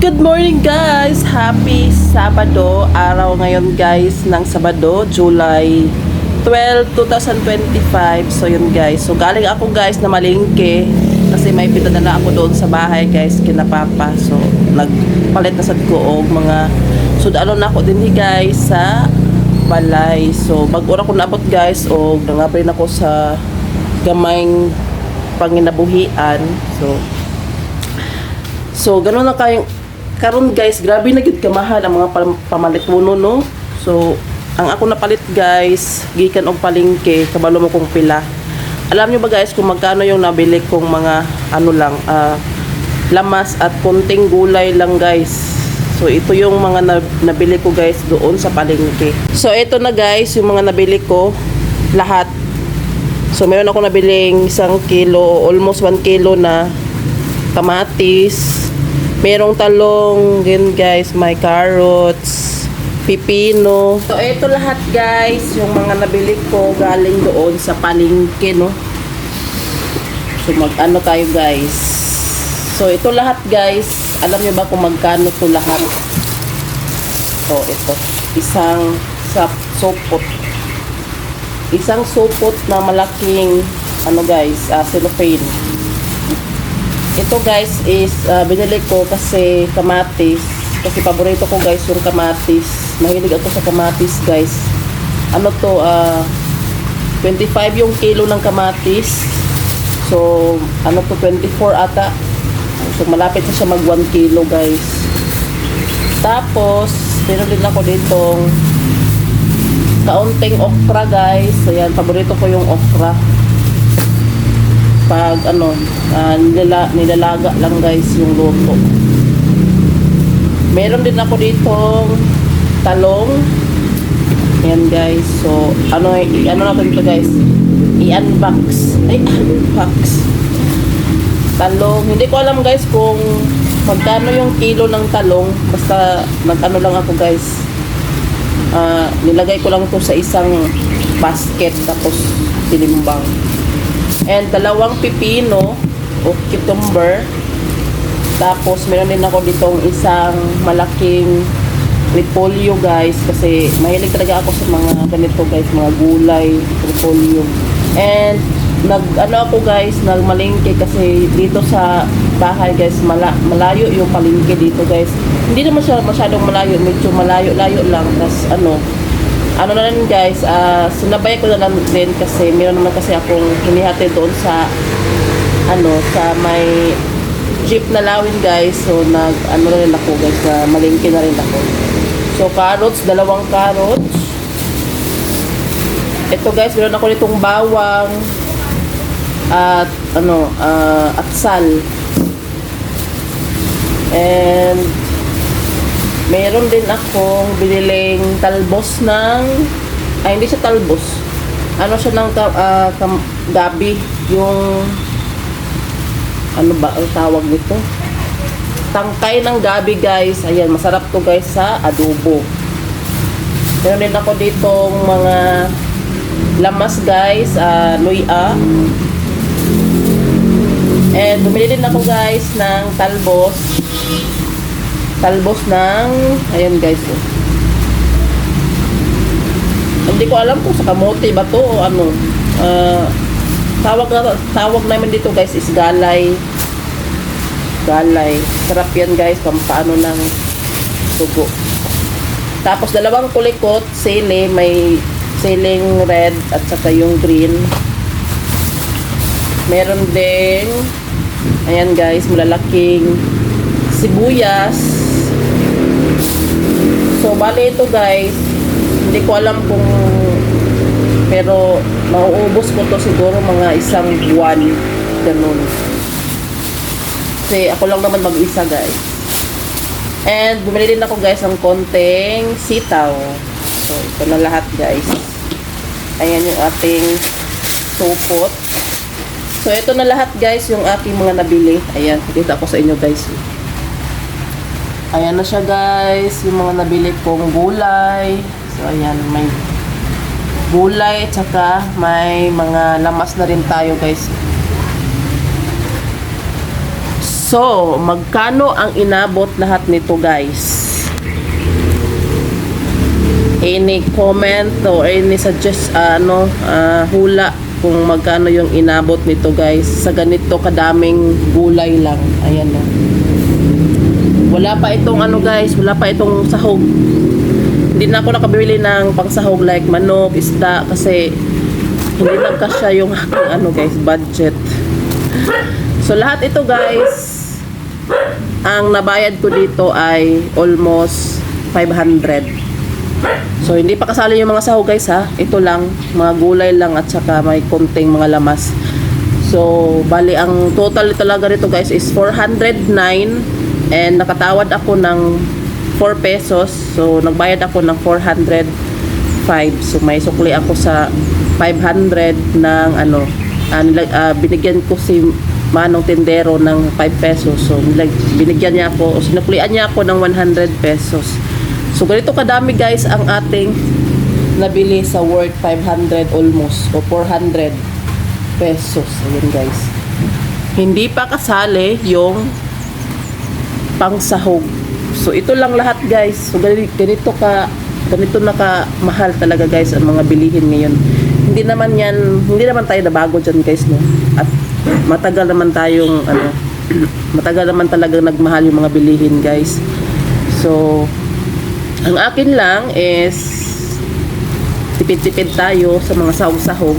Good morning guys! Happy Sabado! Araw ngayon guys ng Sabado, July 12, 2025. So yun guys. So galing ako guys na malingke kasi may pinadala ako doon sa bahay guys kina. So nagpalit na sad ko og mga sudalo na ako din guys sa balay. So bag-ura ko naabot guys og nangabri na ako sa gamayng panginabuhian. So So, ganun na kayong karon guys, grabe na gyud kamahal ang mga pam- pamalit puno no. So, ang ako napalit guys, gikan og palengke, kabalo mo kong pila. Alam nyo ba guys kung magkano yung nabili kong mga ano lang, ah, lamas at konting gulay lang guys. So, ito yung mga na- nabili ko guys doon sa palengke. So, ito na guys, yung mga nabili ko, lahat. So, meron ako nabiling isang kilo, almost 1 kilo na kamatis, merong talong, yun guys, may carrots, pipino. So, ito lahat guys, yung mga nabili ko galing doon sa palengke, no? So, mag-ano tayo guys. So, ito lahat guys, alam niyo ba kung magkano to lahat? So, ito. Isang sa sopot. Isang sopot na malaking, ano guys, uh, cellophane. Ito guys is uh, binili ko kasi kamatis. Kasi paborito ko guys yung kamatis. Mahilig ako sa kamatis guys. Ano to, uh, 25 yung kilo ng kamatis. So, ano to, 24 ata. So, malapit na siya mag 1 kilo guys. Tapos, meron din ako ditong kaunting okra guys. Ayan, paborito ko yung okra pag ano, ah, nilala, nilalaga lang guys yung luto. Meron din ako ditong talong. Yan guys. So, ano, ano natin ito guys? I-unbox. Ay, unbox. Talong. Hindi ko alam guys kung magkano yung kilo ng talong. Basta nag-ano lang ako guys. Ah, nilagay ko lang to sa isang basket tapos tinimbang. And dalawang pipino o cucumber. Tapos meron din ako ditong isang malaking repolyo guys kasi mahilig talaga ako sa mga ganito guys, mga gulay, repolyo. And nag ano ako guys, nagmalingke kasi dito sa bahay guys, mala, malayo yung palingke dito guys. Hindi naman siya masyadong malayo, medyo malayo-layo lang. Tapos ano, ano na rin guys, ah, sinabay ko na lang din kasi meron naman kasi akong hinihati doon sa ano, sa may jeep na lawin guys. So nag ano na rin ako guys, na malingki na rin ako. So carrots, dalawang carrots. Ito guys, meron ako nitong bawang at ano, ah, at sal. And Meron din akong biniling talbos ng ay hindi siya talbos. Ano siya ng kam- gabi yung ano ba ang tawag nito? Tangkay ng gabi guys. Ayan, masarap to guys sa adobo. Meron din ako ditong mga lamas guys, uh, luya. And bumili din ako guys ng talbos talbos ng ayan guys oh. hindi ko alam kung sa kamote ba to o ano. Ah, tawag na tawag namin dito guys is galay. Galay. Sarap yan guys pampaano ng tugo tapos dalawang kulikot sili may siling red at saka yung green. Meron ding ayan guys malalaking sibuyas So, bali ito guys, hindi ko alam kung pero mauubos ko to siguro mga isang buwan ganun. Kasi ako lang naman mag-isa guys. And bumili din ako guys ng konting sitaw. So, ito na lahat guys. Ayan yung ating supot. So, ito na lahat guys yung aking mga nabili. Ayan, pakita ko sa inyo guys. Ayan na siya guys, yung mga nabili kong gulay. So ayan, may gulay at saka may mga lamas na rin tayo guys. So, magkano ang inabot lahat nito guys? Any comment or any suggest ah, ano ah, hula kung magkano yung inabot nito guys sa ganito kadaming gulay lang. Ayan na. Wala pa itong ano guys, wala pa itong sahog. Hindi na ako nakabili ng pangsahog like manok, isda kasi hindi lang kasya yung aking ano guys, budget. So lahat ito guys, ang nabayad ko dito ay almost 500. So hindi pa kasali yung mga sahog guys ha. Ito lang, mga gulay lang at saka may konting mga lamas. So bali ang total talaga nito guys is 409 and nakatawad ako ng 4 pesos. So nagbayad ako ng 405. So may sukli ako sa 500 ng ano, ah, binigyan ko si Manong Tindero ng 5 pesos. So binigyan niya ako, o sinuklian niya ako ng 100 pesos. So ganito kadami guys ang ating nabili sa worth 500 almost o 400 pesos. Ayun guys. Hindi pa kasali yung pangsahog. So ito lang lahat guys. So ganito, ka ganito na ka mahal talaga guys ang mga bilihin ngayon. Hindi naman yan, hindi naman tayo nabago dyan guys no. At matagal naman tayong ano, matagal naman talaga nagmahal yung mga bilihin guys. So ang akin lang is tipid-tipid tayo sa mga sahog-sahog.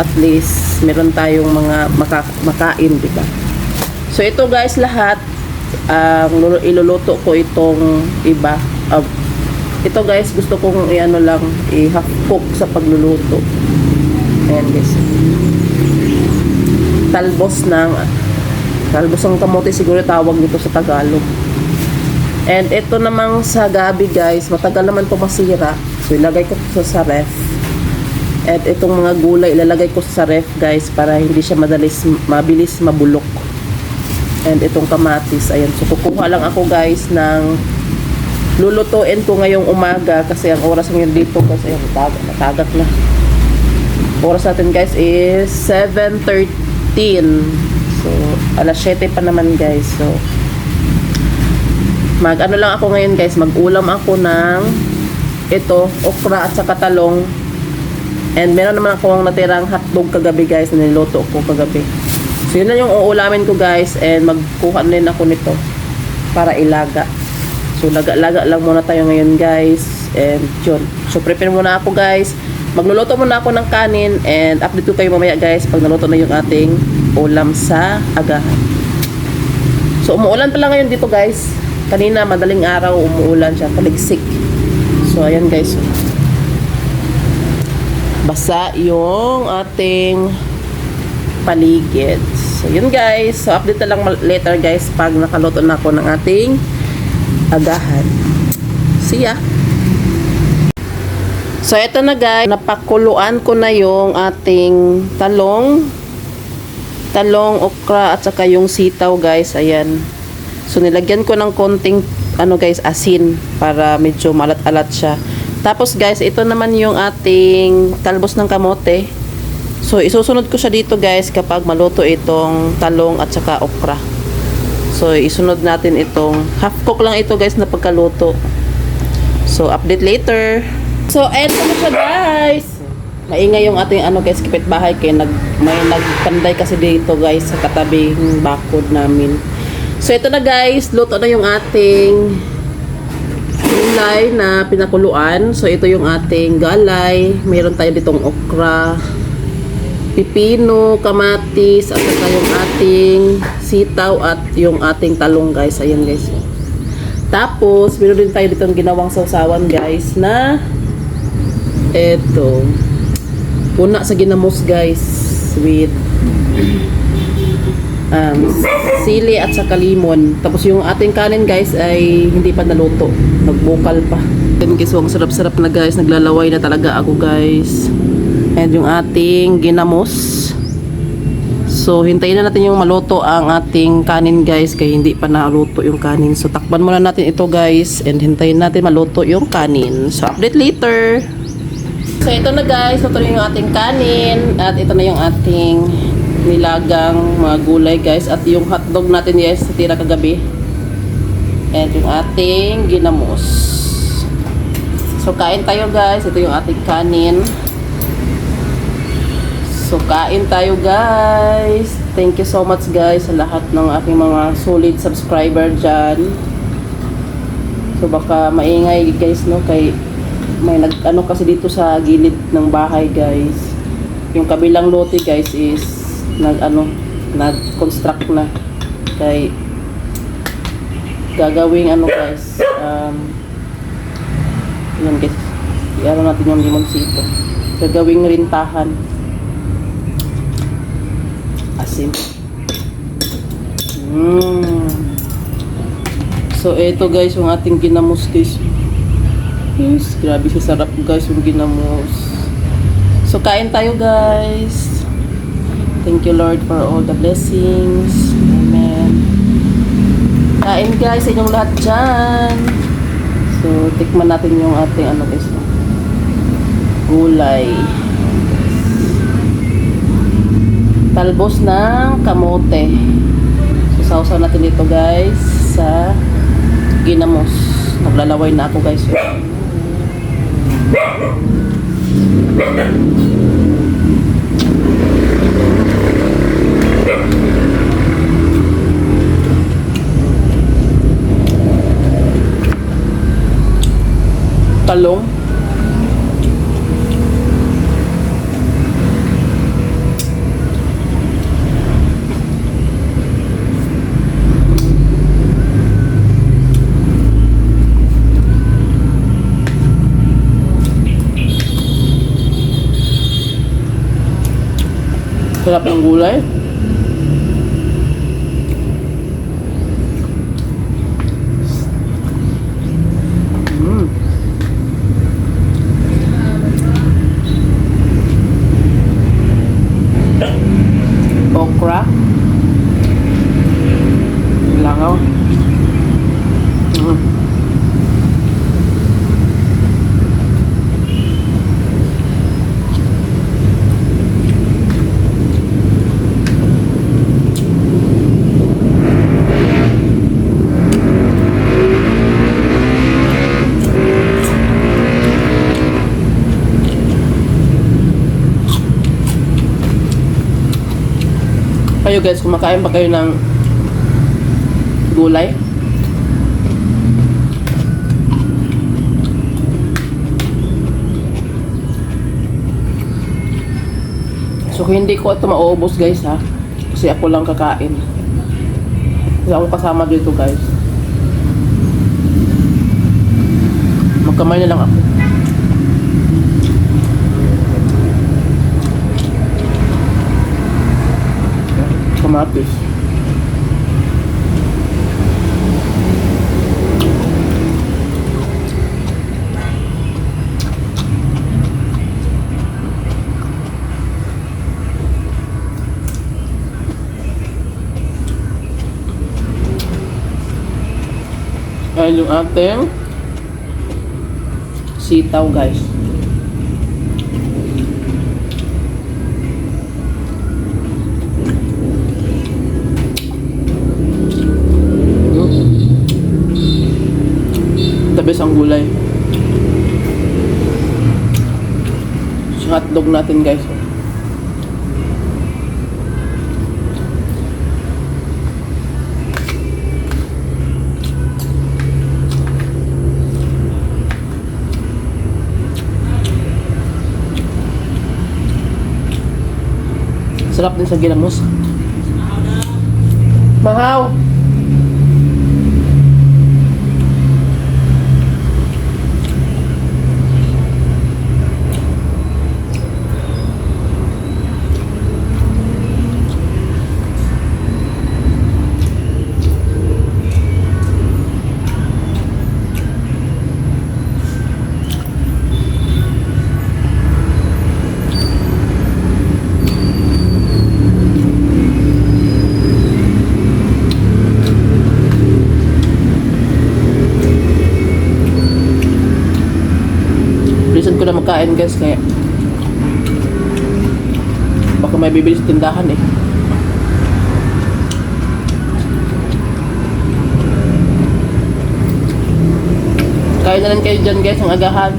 At least meron tayong mga maka, makain, di ba? So ito guys lahat ang lulu- iluluto ko itong iba. Ah, ito guys gusto kong i-ano lang i-half cook sa pagluluto. Ayan guys. Talbos ng talbos ng kamote siguro tawag nito sa Tagalog. And ito namang sa gabi guys, matagal naman to masira. So ilagay ko to sa ref. At itong mga gulay ilalagay ko sa ref guys para hindi siya madalis mabilis mabulok. And itong kamatis, ayan. So kukuha lang ako guys ng lulutuin ko ngayong umaga kasi ang oras ngayon dito kasi ayan, matagak, matagak na. Oras natin guys is 7.13. So alas 7 pa naman guys. So mag ano lang ako ngayon guys, mag-ulam ako ng ito, okra at saka talong. And meron naman akong natirang hotdog kagabi guys, na niluto ko kagabi. So yun na yung uulamin ko guys and magkuha din ako nito para ilaga. So laga-laga lang muna tayo ngayon guys and yun. So prepare muna ako guys. Magluluto muna ako ng kanin and update ko kayo mamaya guys pag naluto na yung ating ulam sa agahan. So umuulan pala ngayon dito guys. Kanina madaling araw umuulan siya, paligsik. So ayan guys. Basa yung ating paligid. So yun guys. So update na lang later guys pag nakaluto na ako ng ating agahan. See ya! So eto na guys, napakuluan ko na yung ating talong, talong, okra at saka yung sitaw guys. Ayan. So nilagyan ko ng konting ano guys, asin para medyo malat-alat siya. Tapos guys, ito naman yung ating talbos ng kamote. So isusunod ko siya dito guys kapag maluto itong talong at saka okra. So isunod natin itong half cook lang ito guys na pagkaluto. So update later. So eto na siya guys. Maingay yung ating ano guys, bahay kay nag may nagpanday kasi dito guys sa katabing bakod namin. So ito na guys, luto na yung ating gulay na pinakuluan. So ito yung ating galay. Meron tayo ditong okra, pipino, kamatis, at saka yung ating sitaw at yung ating talong guys. Ayan guys. Tapos, meron din tayo ditong ginawang sausawan guys na eto. Una sa ginamos guys with um, sili at saka limon. Tapos yung ating kanin guys ay hindi pa naluto. Nagbukal pa. Then guys, ang sarap-sarap na guys. Naglalaway na talaga ako guys. And yung ating ginamos. So, hintayin na natin yung maluto ang ating kanin guys. Kaya hindi pa naluto yung kanin. So, takpan muna natin ito guys. And hintayin natin maluto yung kanin. So, update later. So, ito na guys. Ito na yung ating kanin. At ito na yung ating nilagang mga gulay guys at yung hotdog natin guys sa tira kagabi and yung ating ginamos so kain tayo guys ito yung ating kanin so kain tayo guys. Thank you so much guys sa lahat ng aking mga solid subscriber dyan. So baka maingay guys no? Kay may nag ano kasi dito sa gilid ng bahay guys. Yung kabilang lote guys is nag ano nag construct na. Kay gagawing ano guys um yun guys. I-ano natin yung limonsito. Gagawing rintahan asim. Mm. so eto guys yung ating ginamos guys. Yes grabe siya sarap guys yung ginamos. So kain tayo guys. Thank you Lord for all the blessings. Amen. Kain guys sa inyong lahat dyan. So tikman natin yung ating ano guys gulay talbos ng kamote. So, sausaw natin dito guys sa ginamos. Naglalaway na ako guys. Talong. Sarap ng gulay. Mm. Okra. Langaw. Mm. Kayo guys, kumakain ba kayo ng gulay? So hindi ko ito mauubos guys ha. Kasi ako lang kakain. Kasi ako kasama dito guys. Magkamay na lang ako. Kamatis. Ayan yung ating sitaw guys. The best ang gulay. Sa hotdog natin guys. Sarap din sa ginamos. Mahaw! kain guys kaya baka may bibili sa tindahan eh kain na lang kayo dyan guys ang agahan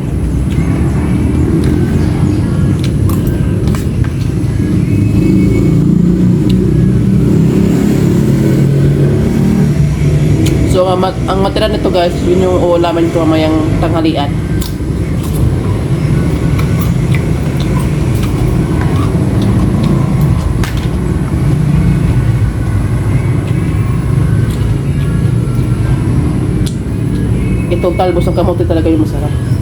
So, ang matira nito guys, yun yung uulamin ko mamayang tanghalian. Itong talbos ng kamote talaga yung masarap.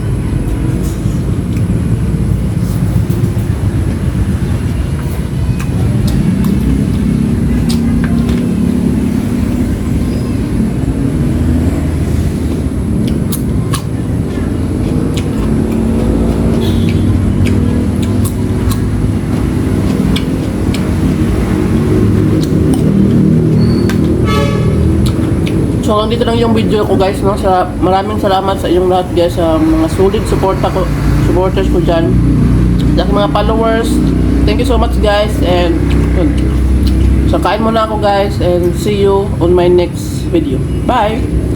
Dito lang yung video ko guys no. Sa maraming salamat sa inyong lahat guys sa mga solid support ko supporters ko diyan. Sa mga followers. Thank you so much guys and yun. So kain muna ako guys and see you on my next video. Bye.